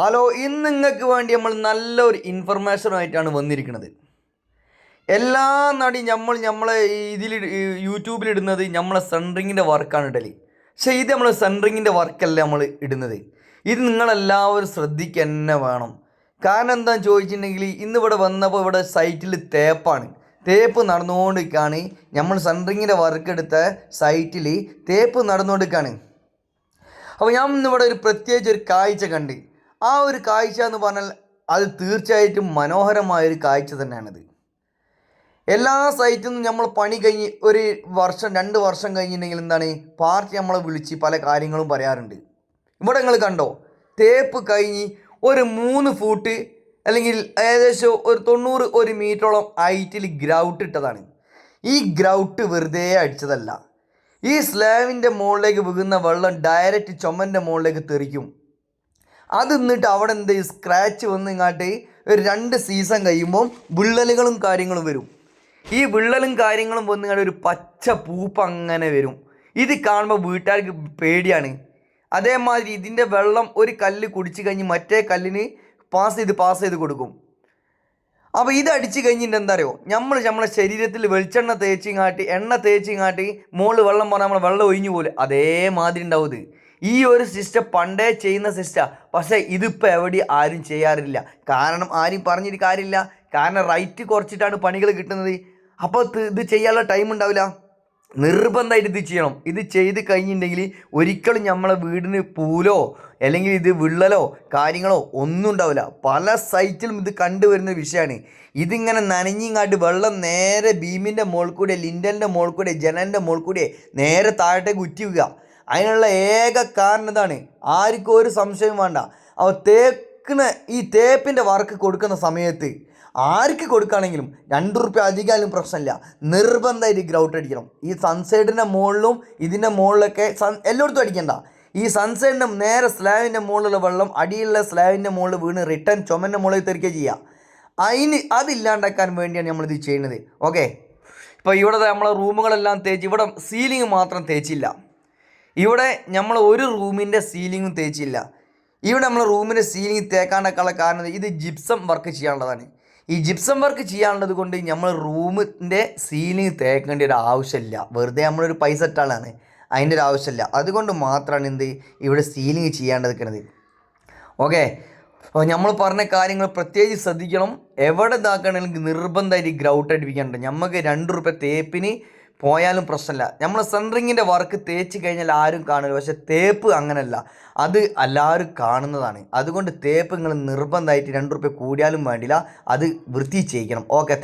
Hello ഇന്ന് നിങ്ങൾക്ക് വേണ്ടി നമ്മൾ നല്ലൊരു ഇൻഫർമേഷനുമായിട്ടാണ് വന്നിരിക്കുന്നത്. എല്ലാ നടി നമ്മൾ നമ്മളെ ഇതിൽ യൂട്യൂബിലിടുന്നത് നമ്മളെ സെൻട്രിങ്ങിന്റെ വർക്കാണ് ഇടലി പക്ഷേ ഇത് നമ്മൾ സെൻട്രിങ്ങിന്റെ വർക്കല്ല നമ്മൾ ഇടുന്നത്. ഇത് നിങ്ങളെല്ലാവരും ശ്രദ്ധിക്കുക തന്നെ വേണം. കാരണം എന്താണെന്ന് ചോദിച്ചിട്ടുണ്ടെങ്കിൽ ഇന്ന് ഇവിടെ വന്നപ്പോൾ ഇവിടെ സൈറ്റിൽ തേപ്പാണ്. തേപ്പ് നടന്നുകൊണ്ടിരിക്കുകയാണ്. നമ്മൾ സെൻട്രിങ്ങിന്റെ വർക്ക് എടുത്ത സൈറ്റിൽ തേപ്പ് നടന്നുകൊണ്ടിരിക്കുകയാണ്. അപ്പോൾ ഞാൻ ഇന്നിവിടെ ഒരു പ്രത്യേകിച്ച് ഒരു കാഴ്ച കണ്ട്. ആ ഒരു കാഴ്ച എന്ന് പറഞ്ഞാൽ അത് തീർച്ചയായിട്ടും മനോഹരമായ ഒരു കാഴ്ച തന്നെയാണിത്. എല്ലാ സൈറ്റിൽ നിന്നും നമ്മൾ പണി കഴിഞ്ഞ് ഒരു വർഷം രണ്ട് വർഷം കഴിഞ്ഞിട്ടുണ്ടെങ്കിൽ എന്താണ്? പാർട്ടി നമ്മളെ വിളിച്ച് പല കാര്യങ്ങളും പറയാറുണ്ട്. ഇവിടെ നിങ്ങൾ കണ്ടോ? തേപ്പ് കഴിഞ്ഞ് ഒരു മൂന്ന് ഫൂട്ട് അല്ലെങ്കിൽ ഏകദേശം ഒരു തൊണ്ണൂറ് ഒരു മീറ്ററോളം ഹൈറ്റിൽ ഗ്രൗട്ട് ഇട്ടതാണ്. ഈ ഗ്രൗട്ട് വെറുതെ അടിച്ചതല്ല. ഈ സ്ലാവിന്റെ മുകളിലേക്ക് വീകുന്ന വെള്ളം ഡയറക്റ്റ് ചുമന്റെ മുകളിലേക്ക് തെറിക്കും. അത് എന്നിട്ട് അവിടെ എന്ത്? സ്ക്രാച്ച് വന്ന് ഇങ്ങോട്ട് ഒരു രണ്ട് സീസൺ കഴിയുമ്പോൾ വിള്ളലുകളും കാര്യങ്ങളും വരും. ഈ വിള്ളലും കാര്യങ്ങളും വന്ന് ഒരു പച്ച പൂപ്പ് അങ്ങനെ വരും. ഇത് കാണുമ്പോൾ വീട്ടുകാർക്ക് പേടിയാണ്. അതേമാതിരി ഇതിന്റെ വെള്ളം ഒരു കല്ല് കുടിച്ച് കഴിഞ്ഞ് മറ്റേ കല്ലിന് പാസ് ചെയ്ത് പാസ് ചെയ്ത് കൊടുക്കും. അപ്പോൾ ഇത് അടിച്ച് കഴിഞ്ഞിട്ട് എന്താ അറിയോ നമ്മൾ നമ്മളെ ശരീരത്തിൽ വെളിച്ചെണ്ണ തേച്ചിങ്ങാട്ടി എണ്ണ തേച്ചിങ്ങാട്ടി മുകളിൽ വെള്ളം പറഞ്ഞാൽ നമ്മൾ വെള്ളം ഒഴിഞ്ഞു പോലെ. അതേമാതിരി ഉണ്ടാവും ഇത്. ഈ ഒരു സിസ്റ്റം പണ്ടേ ചെയ്യുന്ന സിസ്റ്റം. പക്ഷേ ഇതിപ്പോൾ എവിടെ ആരും ചെയ്യാറില്ല. കാരണം ആരും പറഞ്ഞിട്ട് കാര്യമില്ല. കാരണം റൈറ്റ് കുറച്ചിട്ടാണ് പണികൾ കിട്ടുന്നത്. അപ്പോൾ ഇത് ചെയ്യാനുള്ള ടൈം ഉണ്ടാവില്ല. നിർബന്ധമായിട്ട് ഇത് ചെയ്യണം. ഇത് ചെയ്ത് കഴിഞ്ഞിട്ടുണ്ടെങ്കിൽ ഒരിക്കലും നമ്മളെ വീടിന് പൂലോ അല്ലെങ്കിൽ ഇത് വിള്ളലോ കാര്യങ്ങളോ ഒന്നും ഉണ്ടാവില്ല. പല സൈറ്റിലും ഇത് കണ്ടുവരുന്ന വിഷയമാണ്. ഇതിങ്ങനെ നനഞ്ഞിങ്ങാട്ട് വെള്ളം നേരെ ബീമിന്റെ മുകളിൽ കൂടെ ലിൻഡലിന്റെ മുകളിൽ കൂടെ ജനലിന്റെ മുകളിൽ കൂടെ നേരെ താഴത്തേക്ക് ഉറ്റി വീഴുക അതിനുള്ള ഏക കാരണം ഇതാണ് ആർക്കും ഒരു സംശയം വേണ്ട. അവ തേക്കുന്ന ഈ തേപ്പിന്റെ വർക്ക് കൊടുക്കുന്ന സമയത്ത് ആർക്ക് കൊടുക്കുകയാണെങ്കിലും രണ്ട് റുപ്യ അധികമായാലും പ്രശ്നമില്ല. നിർബന്ധമായിട്ട് ഗ്രൗട്ട് അടിക്കണം. ഈ സൺസൈഡിന്റെ മുകളിലും ഇതിന്റെ മുകളിലൊക്കെ സൺ എല്ലായിടത്തും അടിക്കണ്ട. ഈ സൺസൈഡിന്റെ നേരെ സ്ലാബിന്റെ മുകളിലുള്ള വെള്ളം അടിയിലുള്ള സ്ലാബിന്റെ മുകളിൽ വീണ് റിട്ടേൺ ചുമന്റെ മുകളിൽ തെറിക്കുക ചെയ്യുക അതിന് അതില്ലാണ്ടാക്കാൻ വേണ്ടിയാണ് നമ്മളിത് ചെയ്യുന്നത്. ഓക്കെ ഇപ്പോൾ ഇവിടെ നമ്മളെ റൂമുകളെല്ലാം തേച്ച് ഇവിടെ സീലിംഗ് മാത്രം തേച്ചില്ല. ഇവിടെ നമ്മൾ ഒരു റൂമിന്റെ സീലിങ്ങും തേച്ചില്ല. ഇവിടെ നമ്മൾ റൂമിന്റെ സീലിംഗ് തേക്കാണ്ടൊക്കെയുള്ള കാരണം ഇത് ജിപ്സം വർക്ക് ചെയ്യാനുള്ളതാണ്. ഈ ജിപ്സം വർക്ക് ചെയ്യാനുള്ളത് കൊണ്ട് നമ്മൾ റൂമിന്റെ സീലിംഗ് തേക്കേണ്ട ഒരു ആവശ്യമില്ല. വെറുതെ നമ്മളൊരു പൈസ ഇട്ടാളാണ് അതിന്റെ ഒരു ആവശ്യമില്ല. അതുകൊണ്ട് മാത്രമാണ് എന്ത് ഇവിടെ സീലിംഗ് ചെയ്യാണ്ട് നിൽക്കുന്നത് ഓക്കെ. അപ്പോൾ നമ്മൾ പറഞ്ഞ കാര്യങ്ങൾ പ്രത്യേകിച്ച് ശ്രദ്ധിക്കണം. എവിടെ ഇതാക്കണമെങ്കിൽ നിർബന്ധമായിട്ട് ഗ്രൗട്ട് അടിപ്പിക്കാനുണ്ട്. നമുക്ക് രണ്ട് റുപ്യ തേപ്പിന് പോയാലും പ്രശ്നമില്ല നമ്മൾ സെൻട്രിങ്ങിന്റെ വർക്ക് തേച്ച് കഴിഞ്ഞാൽ ആരും കാണില്ല പക്ഷെ തേപ്പ് അങ്ങനല്ല. അത് എല്ലാവരും കാണുന്നതാണ്. അതുകൊണ്ട് തേപ്പ് നിങ്ങൾ നിർബന്ധമായിട്ട് രണ്ട് റുപ്യ കൂടിയാലും വേണ്ടില്ല. അത് വൃത്തി ചെയ്യിക്കണം. ഓക്കെ